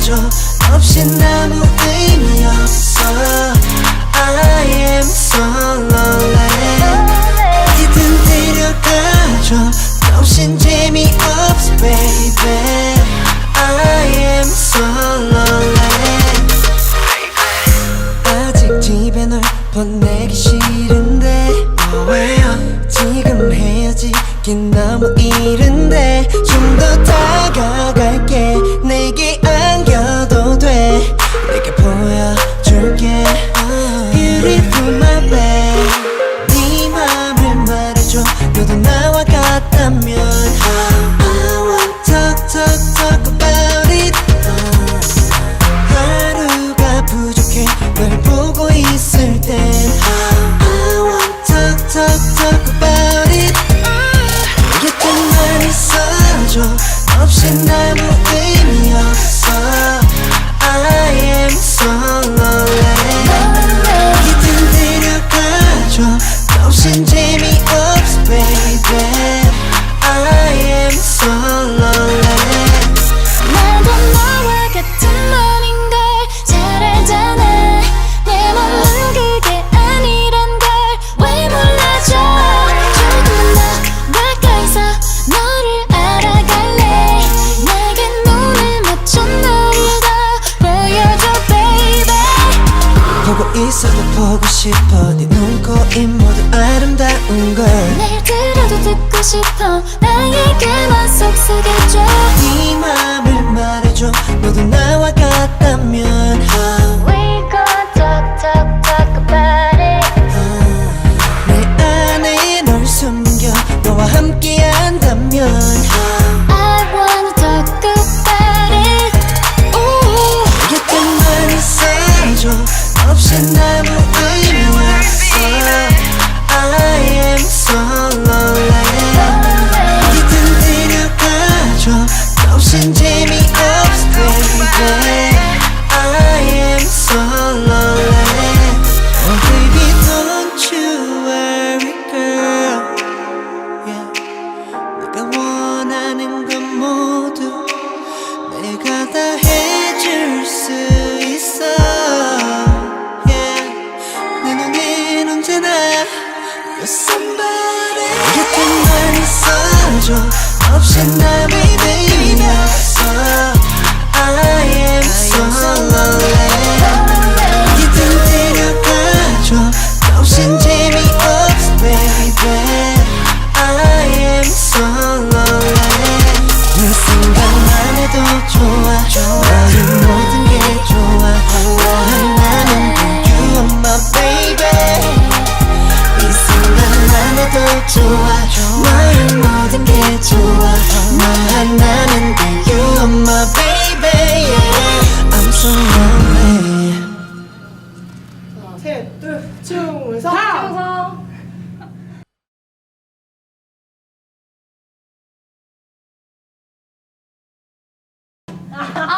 채워줘 없인 아무 의미 없어. I am so lonely. 어디든 데려가줘. 없인 재미없어 baby. I am so lonely. 아직 집에 널 보내기 싫은데. 왜요? 지금 헤어지긴 너무 이른데. 좀 더 다가 알고 있어도 보고 싶어. 네 눈코입 모두 아름다운 걸. 내일 들어도 듣고 싶어. 나에게만 속삭여줘. 네 맘을 말해줘. 너도 나와 같다면. 좋아 나의 모든 게 좋아. 너만 아는데 You are my baby yeah. I'm so lonely 셋, 둘, 충성! 충성! 아!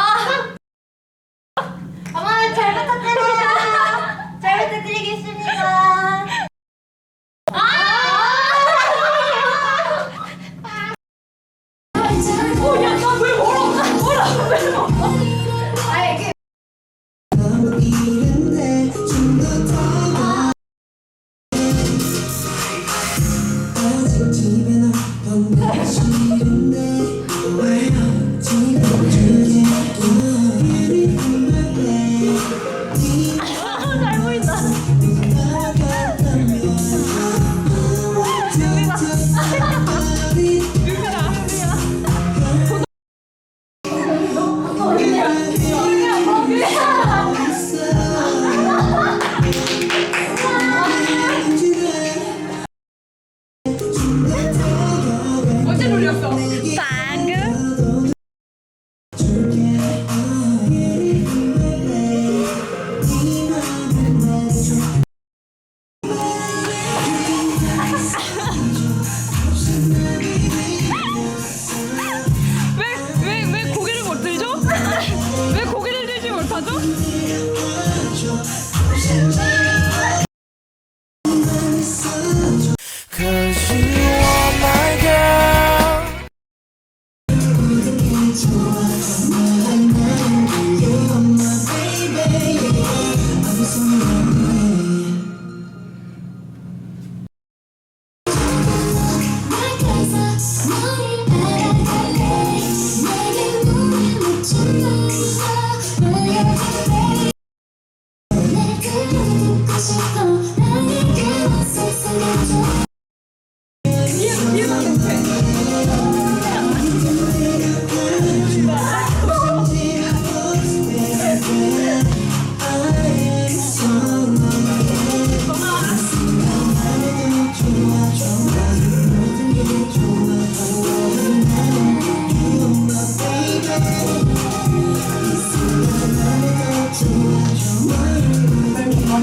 不要当鬼火龙，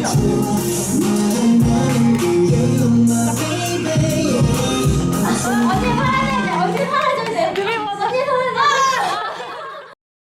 谢。